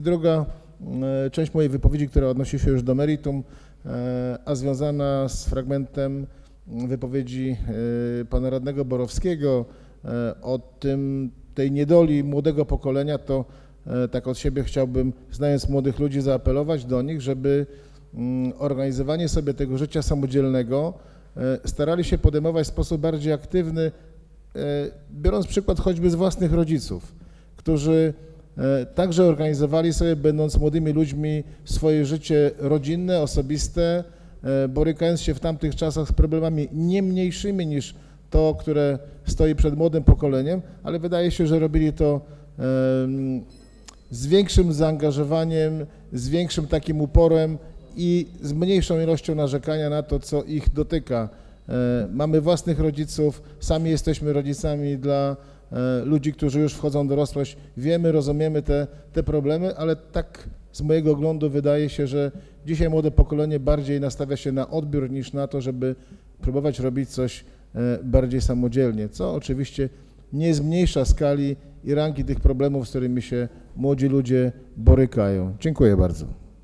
Druga e, część mojej wypowiedzi, która odnosi się już do meritum, e, a związana z fragmentem wypowiedzi e, pana radnego Borowskiego o tym, tej niedoli młodego pokolenia, to tak od siebie chciałbym, znając młodych ludzi, zaapelować do nich, żeby mm, organizowanie sobie tego życia samodzielnego starali się podejmować w sposób bardziej aktywny, biorąc przykład choćby z własnych rodziców, którzy także organizowali sobie, będąc młodymi ludźmi, swoje życie rodzinne, osobiste, e, borykając się w tamtych czasach z problemami nie mniejszymi niż to, które stoi przed młodym pokoleniem, ale wydaje się, że robili to z większym zaangażowaniem, z większym takim uporem i z mniejszą ilością narzekania na to, co ich dotyka. E, Mamy własnych rodziców, sami jesteśmy rodzicami dla e, ludzi, którzy już wchodzą w dorosłość. Wiemy, rozumiemy te, te problemy, ale tak z mojego oglądu wydaje się, że dzisiaj młode pokolenie bardziej nastawia się na odbiór niż na to, żeby próbować robić coś e, bardziej samodzielnie, co oczywiście nie zmniejsza skali i rangi tych problemów, z którymi się młodzi ludzie borykają. Dziękuję bardzo.